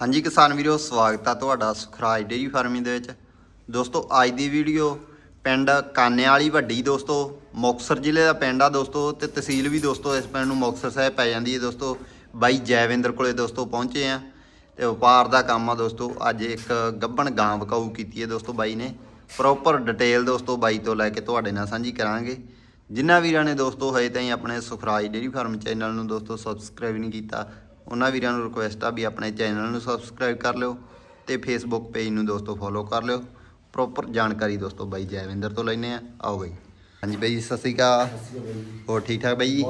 ਹਾਂਜੀ ਕਿਸਾਨ ਵੀਰੋ, ਸਵਾਗਤ ਆ ਤੁਹਾਡਾ ਸੁਖਰਾਜ ਡੇਰੀ ਫਾਰਮਿੰਗ ਦੇ ਵਿੱਚ। ਦੋਸਤੋ, ਅੱਜ ਦੀ ਵੀਡੀਓ ਪਿੰਡ ਕਾਨੇ ਵਾਲੀ ਵੱਡੀ ਦੋਸਤੋ, ਮੁਕਤਸਰ ਜ਼ਿਲ੍ਹੇ ਦਾ ਪਿੰਡ ਆ ਦੋਸਤੋ ਤੇ ਤਹਿਸੀਲ ਵੀ ਦੋਸਤੋ ਇਸ ਪਿੰਡ ਨੂੰ ਮੁਕਤਸਰ ਸਾਹਿਬ ਪੈ ਜਾਂਦੀ ਹੈ ਦੋਸਤੋ। ਬਾਈ ਜੈਵਿੰਦਰ ਕੋਲੇ ਦੋਸਤੋ ਪਹੁੰਚੇ ਆ ਤੇ ਵਪਾਰ ਦਾ ਕੰਮ ਆ ਦੋਸਤੋ। ਅੱਜ ਇੱਕ ਗੱਬਣ ਗਾਂ ਵਕਾਊ ਕੀਤੀ ਹੈ ਦੋਸਤੋ ਬਾਈ ਨੇ। ਪ੍ਰੋਪਰ ਡਿਟੇਲ ਦੋਸਤੋ ਬਾਈ ਤੋਂ ਲੈ ਕੇ ਤੁਹਾਡੇ ਨਾਲ ਸਾਂਝੀ ਕਰਾਂਗੇ। ਜਿਨ੍ਹਾਂ ਵੀਰਾਂ ਨੇ ਦੋਸਤੋ ਹਜੇ ਤਾਈਂ ਆਪਣੇ ਸੁਖਰਾਜ ਡੇਰੀ ਫਾਰਮ ਚੈਨਲ ਨੂੰ ਦੋਸਤੋ ਸਬਸਕ੍ਰਾਈਬ ਨਹੀਂ ਕੀਤਾ ਉਹਨਾਂ ਵੀਰਾਂ ਨੂੰ ਰਿਕੁਐਸਟ ਆ ਵੀ ਆਪਣੇ ਚੈਨਲ ਨੂੰ ਸਬਸਕ੍ਰਾਈਬ ਕਰ ਲਿਓ ਤੇ ਫੇਸਬੁੱਕ ਪੇਜ ਨੂੰ ਦੋਸਤੋ ਫੋਲੋ ਕਰ ਲਿਓ। ਪ੍ਰੋਪਰ ਜਾਣਕਾਰੀ ਦੋਸਤੋ ਬਾਈ ਜੈਵਿੰਦਰ ਤੋਂ ਲੈਨੇ ਆ ਆਓ ਬਾਈ। ਹਾਂਜੀ ਬਾਈ ਸਤਿ ਸ਼੍ਰੀ ਅਕਾਲ। ਹੋਰ ਠੀਕ ਠਾਕ ਬਾਈ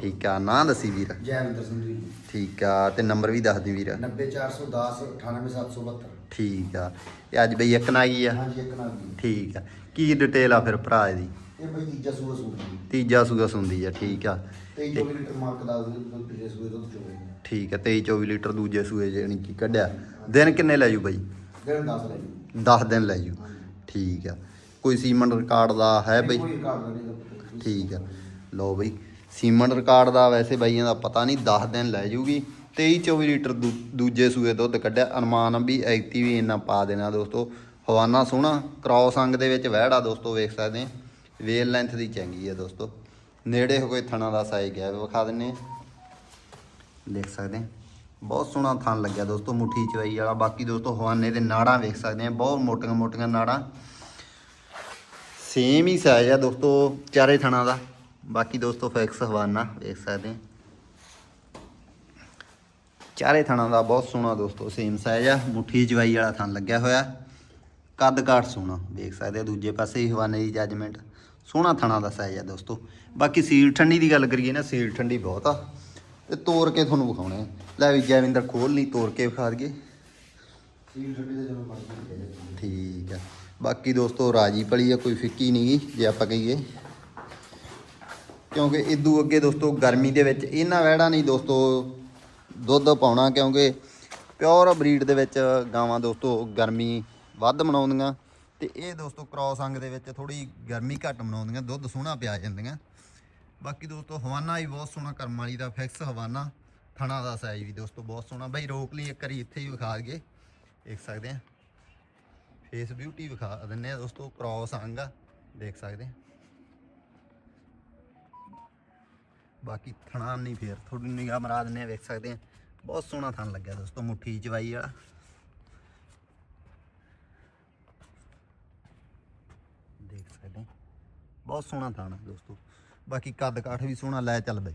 ਠੀਕ ਆ ਨਾਂ ਦੱਸੀ ਵੀਰ। ਜੈਵਿੰਦਰ ਸਿੰਘ ਜੀ। ਠੀਕ ਆ ਤੇ ਨੰਬਰ ਵੀ ਦੱਸ ਦੀ ਵੀਰ। 90410 98772 ਠੀਕ ਆ। ਤੇ ਅੱਜ ਬਈ ਇੱਕ ਨਾ ਗਈ ਆ? ਹਾਂਜੀ ਇੱਕ ਨਾਲ ਜੀ ਠੀਕ ਆ। ਕੀ ਡਿਟੇਲ ਆ ਫਿਰ ਭਰਾ ਇਹਦੀ? ਇਹ ਬਈ ਤੀਜਾ ਸੂਆ ਸੂਟ ਜੀ ਤੀਜਾ ਸੂਗਾ ਸੁੰਦੀ ਆ ਠੀਕ ਆ। 23 24 ਲੀਟਰ ਮਾਲਕ ਦਾ ਦੁੱਧ ਪਿਛਲੇ ਸੂਏ ਦੁੱਧ ਚੋਵੇ ਠੀਕ ਆ 23 24 ਲੀਟਰ ਦੂਜੇ ਸੂਏ ਜਾਣੀ ਕਿ ਕੱਢਿਆ। ਦਿਨ ਕਿੰਨੇ ਲੈ ਜੂ ਬਾਈ? ਦਿਨ 10 ਲੈ ਜੀ। 10 ਦਿਨ ਲੈ ਜੂ। ਠੀਕ ਆ। ਕੋਈ ਸੀਮਨ ਰਿਕਾਰਡ ਦਾ ਹੈ ਬਈ? ਕੋਈ ਰਿਕਾਰਡ ਨਹੀਂ। ਠੀਕ ਆ। ਲਓ ਬਈ ਸੀਮਨ ਰਿਕਾਰਡ ਦਾ ਵੈਸੇ ਬਾਈਆਂ ਦਾ ਪਤਾ ਨਹੀਂ 10 ਦਿਨ ਲੈ ਜੂਗੀ। 23 24 ਲੀਟਰ ਦੂ- ਦੂਜੇ ਸੂਏ ਦੁੱਧ ਕੱਢਿਆ। ਅਨੁਮਾਨ ਆ ਵੀ ਐਕਟਿਵ ਵੀ ਇੰਨਾ ਪਾ ਦੇਣਾ ਦੋਸਤੋ। ਹਵਾਨਾ ਸੋਹਣਾ ਕ੍ਰਾਸ ਅੰਗ ਦੇ ਵਿੱਚ ਵਹਿੜਾ ਦੋਸਤੋ, ਵੇਖ ਸਕਦੇ ਵੇਲ ਲੈਂਥ ਦੀ ਚੰਗੀ ਹੈ ਦੋਸਤੋ। ਨੇੜੇ ਹੋ ਕੋਈ ਥਣਾ ਦਾ ਸਾਈਜ਼ ਗਿਆ ਵਿਖਾ ਦਿੰਨੇ ਆ। ਦੇਖ ਸਕਦੇ ਬਹੁਤ ਸੋਹਣਾ ਥਣ ਲੱਗਿਆ ਦੋਸਤੋ, ਮੁੱਠੀ ਚਵਾਈ ਵਾਲਾ। ਬਾਕੀ ਦੋਸਤੋ, ਹਵਾਨੇ ਦੇ ਨਾੜਾਂ ਵੇਖ ਸਕਦੇ ਆ। ਬਹੁਤ ਮੋਟੀਆਂ ਮੋਟੀਆਂ ਨਾੜਾਂ। ਸੇਮ ਹੀ ਸਾਈਜ਼ ਆ ਦੋਸਤੋ, ਚਾਰੇ ਥਣਾ ਦਾ। ਬਾਕੀ ਦੋਸਤੋ ਫਿਕਸ ਹਵਾਨਾ ਵੇਖ ਸਕਦੇ ਆ। ਚਾਰੇ ਥਣਾ ਦਾ ਬਹੁਤ ਸੋਹਣਾ ਦੋਸਤੋ ਸੇਮ ਸਾਈਜ਼ ਆ। ਮੁੱਠੀ ਜਵਾਈ ਵਾਲਾ ਥਣ ਲੱਗਿਆ ਹੋਇਆ। ਕੱਦ ਕਾਠ ਸੋਹਣਾ ਦੇਖ ਸਕਦੇ ਆ ਦੂਜੇ ਪਾਸੇ ਹੀ ਹਵਾਨੇ ਦੀ ਜੱਜਮੈਂਟ ਸੋਹਣਾ ਥਣਾ ਦਾ ਸਾਈਜ਼ ਆ ਦੋਸਤੋ। ਬਾਕੀ ਸੀਲ ਠੰਡੀ ਦੀ ਗੱਲ ਕਰੀਏ ਨਾ ਸੀਲ ਠੰਡੀ ਬਹੁਤ ਆ। ਤੇ ਤੋੜ ਕੇ ਤੁਹਾਨੂੰ ਵਿਖਾਉਣੇ ਆ। ਲੈ ਵੀ ਜੈਵਿੰਦਰ ਖੋਲ ਨਹੀਂ ਤੋੜ ਕੇ ਵਿਖਾ ਦਈਏ। ਸੀਲ ਛੱਡੀ ਦੇ ਜਦੋਂ ਮਰਜ਼ੀ ਲੈ ਜੀ ਠੀਕ ਆ। ਬਾਕੀ ਦੋਸਤੋ ਰਾਜੀ ਪਲੀ ਆ ਕੋਈ ਫਿੱਕੀ ਨਹੀਂ ਜੇ ਆਪਾਂ ਕਹੀਏ। ਕਿਉਂਕਿ ਇਦੋਂ ਅੱਗੇ ਦੋਸਤੋ ਗਰਮੀ ਦੇ ਵਿੱਚ ਇਹਨਾਂ ਵਹਿੜਾ ਨਹੀਂ ਦੋਸਤੋ। ਦੁੱਧ ਪਾਉਣਾ ਕਿਉਂਕਿ ਪਿਓਰ ਬਰੀਡ ਦੇ ਵਿੱਚ ਗਾਵਾਂ ਦੋਸਤੋ ਗਰਮੀ ਵੱਧ ਮਨਾਉਂਦੀਆਂ ਤੇ ਇਹ ਦੋਸਤੋ ਕ੍ਰਾਸ ਅੰਗ ਦੇ ਵਿੱਚ ਥੋੜੀ ਗਰਮੀ ਘੱਟ ਮਨਾਉਂਦੀਆਂ, ਦੁੱਧ ਸੋਹਣਾ ਪਿਆ ਜਾਂਦੀਆਂ। ਬਾਕੀ ਦੋਸਤੋ ਹਵਾਨਾ ਵੀ ਬਹੁਤ ਸੋਹਣਾ ਕਰਮ ਵਾਲੀ ਦਾ ਫਿਕਸ ਹਵਾਨਾ, ਥਣਾ ਦਾ ਸਾਈਜ਼ ਵੀ ਦੋਸਤੋ ਬਹੁਤ ਸੋਹਣਾ। ਬਈ ਰੋਕ ਲਈ ਇੱਕ ਵਾਰੀ, ਇੱਥੇ ਹੀ ਵਿਖਾ ਦਈਏ। ਦੇਖ ਸਕਦੇ ਆ। ਫੇਸ ਬਿਊਟੀ ਵਿਖਾ ਦਿੰਨੇ ਆ ਦੋਸਤੋ ਕ੍ਰਾਸ ਅੰਗ ਆ, ਦੇਖ ਸਕਦੇ ਆ। ਬਾਕੀ ਥਣਾ ਨਹੀਂ ਫੇਰ ਥੋੜੀ ਨਿਗਾਹ ਮਰਾ ਦਿੰਨੇ ਵੇਖ ਸਕਦੇ ਆ। ਬਹੁਤ ਸੋਹਣਾ ਥਣ ਲੱਗਿਆ ਦੋਸਤੋ, ਮੁੱਠੀ ਚਵਾਈ ਵਾਲਾ। ਦੇਖ ਸਕਦੇ ਬਹੁਤ ਸੋਹਣਾ ਥਣ ਦੋਸਤੋ। ਬਾਕੀ ਕੱਦ ਕਾਠ ਵੀ ਸੋਹਣਾ, ਲੈ ਚੱਲ ਬਈ।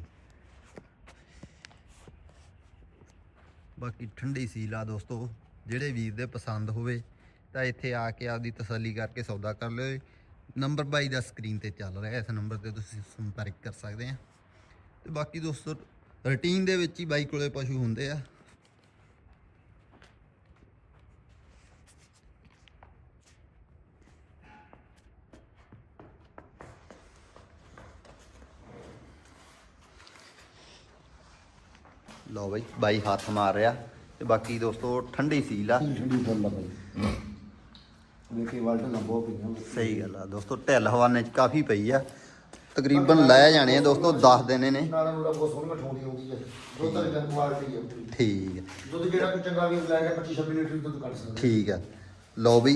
ਬਾਕੀ ਠੰਡੀ ਸੀਲ ਆ ਦੋਸਤੋ, ਜਿਹੜੇ ਵੀਰ ਦੇ ਪਸੰਦ ਹੋਵੇ, ਤਾਂ ਇੱਥੇ ਆ ਕੇ ਆਪਦੀ ਤਸੱਲੀ ਕਰਕੇ ਸੌਦਾ ਕਰ ਲਿਓ। ਨੰਬਰ ਬਾਈ ਦਾ ਸਕਰੀਨ ਤੇ ਚੱਲ ਰਿਹਾ, ਇਸ ਨੰਬਰ ਤੇ ਤੁਸੀਂ ਸੰਪਰਕ ਕਰ ਸਕਦੇ ਆ। ਬਾਕੀ ਦੋਸਤੋ ਰੁਟੀਨ ਦੇ ਵਿੱਚ ਹੀ ਬਾਈ ਕੋਲੇ ਪਸ਼ੂ ਹੁੰਦੇ ਆ। ਲਓ ਬਾਈ ਬਾਈ ਹੱਥ ਮਾਰ ਰਿਹਾ। ਤੇ ਬਾਕੀ ਦੋਸਤੋ ਠੰਡੀ ਸੀਲ ਆ। ਸੀਲ ਛੱਡੀ ਫੁੱਲ ਆ ਬਈ। ਵੇਖੇ ਵਾਲਟ ਨਾ ਬਹੁਤ ਪਈਆਂ। ਸਹੀ ਗੱਲ ਆ। ਦੋਸਤੋ ਢਿੱਲ ਹਵਾਨੇ ਚ ਕਾਫੀ ਪਈ ਆ। ਤਕਰੀਬਨ ਲੈ ਜਾਣੇ ਆ ਦੋਸਤੋ 10 ਦਿਨ ਨੇ ਨਾਲੇ ਨੂੰ ਬਹੁਤ ਸੋਹਣੀ ਮਠਾਉਂਦੀ ਆਉਂਦੀ ਹੈ ਦੁੱਧ ਦਾ ਜਨ ਕੁਆਲਿਟੀ ਹੈ ਠੀਕ ਆ। ਦੁੱਧ ਜਿਹੜਾ ਕੋਈ ਚੰਗਾ ਵੀ ਲੈ ਕੇ 25 26 ਲੀਟਰ ਦੁੱਧ ਕੱਢ ਸਕਦਾ। ਠੀਕ ਆ। ਲਓ ਬਈ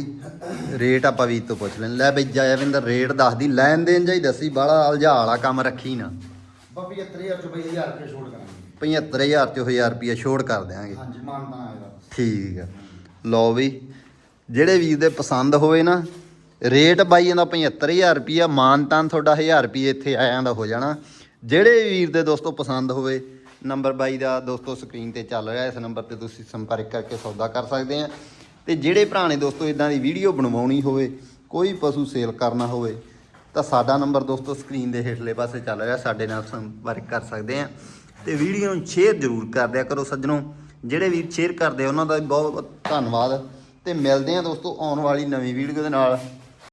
ਰੇਟ ਆਪਾਂ ਵੀਰ ਤੋਂ ਪੁੱਛ ਲੈਣ ਲੈ ਬਈ ਜੈਵਿੰਦਰ ਰੇਟ ਦੱਸਦੀ। ਲੈਣ ਦੇਣ ਜਾਈ ਦੱਸੀ ਬਾਲਾ ਅਲਝਾ ਵਾਲਾ ਕੰਮ ਰੱਖੀ ਨਾ। ਬਾਬੀ 73000 ਚ ਬਈ 1000 ਰੁਪਏ ਛੋੜ ਕਰਾਂਗੇ 75000 ਚ 1000 ਰੁਪਿਆ ਛੋੜ ਕਰ ਦਿਆਂਗੇ। ਹਾਂਜੀ ਮਾਨਤਾ ਆਏਗਾ ਠੀਕ ਆ। ਲਓ ਵੀ ਜਿਹੜੇ ਵੀਰ ਦੇ ਪਸੰਦ ਹੋਵੇ ਨਾ ਰੇਟ ਬਾਈ ਇਹਦਾ 75000 ਰੁਪਿਆ ਮਾਨਤਾਨ ਤੁਹਾਡਾ 1000 ਰੁਪਏ ਇੱਥੇ ਆਇਆਂ ਦਾ ਹੋ ਜਾਣਾ। ਜਿਹੜੇ ਵੀਰ ਦੇ ਦੋਸਤੋ ਪਸੰਦ ਹੋਵੇ, ਨੰਬਰ ਬਾਈ ਦਾ ਦੋਸਤੋ ਸਕਰੀਨ ਤੇ ਚੱਲ ਰਿਹਾ, ਇਸ ਨੰਬਰ ਤੇ ਤੁਸੀਂ ਸੰਪਰਕ ਕਰਕੇ ਸੌਦਾ ਕਰ ਸਕਦੇ ਆ। ਤੇ ਜਿਹੜੇ ਭਰਾ ਨੇ ਦੋਸਤੋ ਇਦਾਂ ਦੀ ਵੀਡੀਓ ਬਣਵਾਉਣੀ ਹੋਵੇ, ਕੋਈ ਪਸ਼ੂ ਸੇਲ ਕਰਨਾ ਹੋਵੇ, ਤਾਂ ਸਾਡਾ ਨੰਬਰ ਦੋਸਤੋ ਸਕਰੀਨ ਦੇ ਹੇਠਲੇ ਪਾਸੇ ਚੱਲ ਰਿਹਾ, ਸਾਡੇ ਨਾਲ ਸੰਪਰਕ ਕਰ ਸਕਦੇ ਆ। ਤੇ ਵੀਡੀਓ ਨੂੰ ਸ਼ੇਅਰ ਜ਼ਰੂਰ ਕਰ ਦਿਆ ਕਰੋ ਸੱਜਣੋ। ਜਿਹੜੇ ਵੀਰ ਸ਼ੇਅਰ ਕਰਦੇ ਉਹਨਾਂ ਦਾ ਬਹੁਤ ਬਹੁਤ ਧੰਨਵਾਦ। ਤੇ ਮਿਲਦੇ ਆ ਦੋਸਤੋ ਆਉਣ ਵਾਲੀ ਨਵੀਂ ਵੀਡੀਓ ਦੇ ਨਾਲ।